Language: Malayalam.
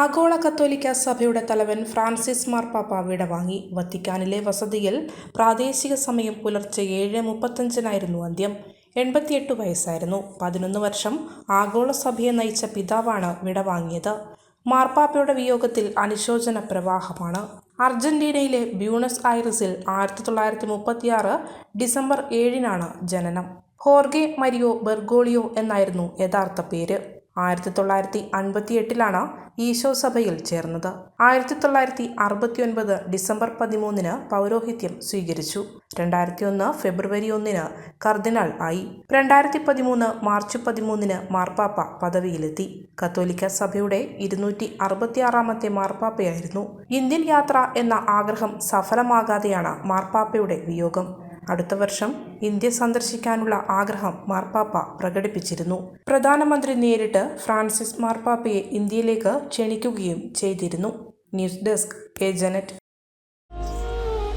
ആഗോള കത്തോലിക്ക സഭയുടെ തലവൻ ഫ്രാൻസിസ് മാർപ്പാപ്പ വിടവാങ്ങി വത്തിക്കാനിലെ വസതിയിൽ പ്രാദേശിക സമയം പുലർച്ചെ ഏഴ് മുപ്പത്തഞ്ചിനായിരുന്നു അന്ത്യം. എൺപത്തിയെട്ട് വയസ്സായിരുന്നു. പതിനൊന്ന് വർഷം ആഗോള സഭയെ നയിച്ച പിതാവാണ് വിടവാങ്ങിയത് മാർപ്പാപ്പയുടെ വിയോഗത്തിൽ അനുശോചന പ്രവാഹമാണ്. അർജന്റീനയിലെ ബ്യൂണസ് ഐറിസിൽ ആയിരത്തി തൊള്ളായിരത്തി മുപ്പത്തിയാറ് ഡിസംബർ ഏഴിനാണ് ജനനം. ഹോർഗെ മരിയോ ബെർഗോളിയോ എന്നായിരുന്നു യഥാർത്ഥ പേര്. ആയിരത്തി തൊള്ളായിരത്തി അൻപത്തി എട്ടിലാണ് ഈശോ സഭയിൽ ചേർന്നത്. ആയിരത്തി തൊള്ളായിരത്തി അറുപത്തി ഒൻപത് ഡിസംബർ പതിമൂന്നിന് പൗരോഹിത്യം സ്വീകരിച്ചു. രണ്ടായിരത്തി ഒന്ന് ഫെബ്രുവരി ഒന്നിന് കർദിനാൾ ആയി. രണ്ടായിരത്തി പതിമൂന്ന് മാർച്ച് പതിമൂന്നിന് മാർപ്പാപ്പ പദവിയിലെത്തി. കത്തോലിക്ക സഭയുടെ ഇരുന്നൂറ്റി അറുപത്തിയാറാമത്തെ മാർപ്പാപ്പയായിരുന്നു. ഇന്ത്യൻ യാത്ര എന്ന ആഗ്രഹം സഫലമാകാതെയാണ് മാർപ്പാപ്പയുടെ വിയോഗം. അടുത്ത വർഷം ഇന്ത്യ സന്ദർശിക്കാനുള്ള ആഗ്രഹം മാർപ്പാപ്പ പ്രകടിപ്പിച്ചിരുന്നു. പ്രധാനമന്ത്രി നേരിട്ട് ഫ്രാൻസിസ് മാർപ്പാപ്പയെ ഇന്ത്യയിലേക്ക് ക്ഷണിക്കുകയും ചെയ്തിരുന്നു. News desk ഏജനറ്റ്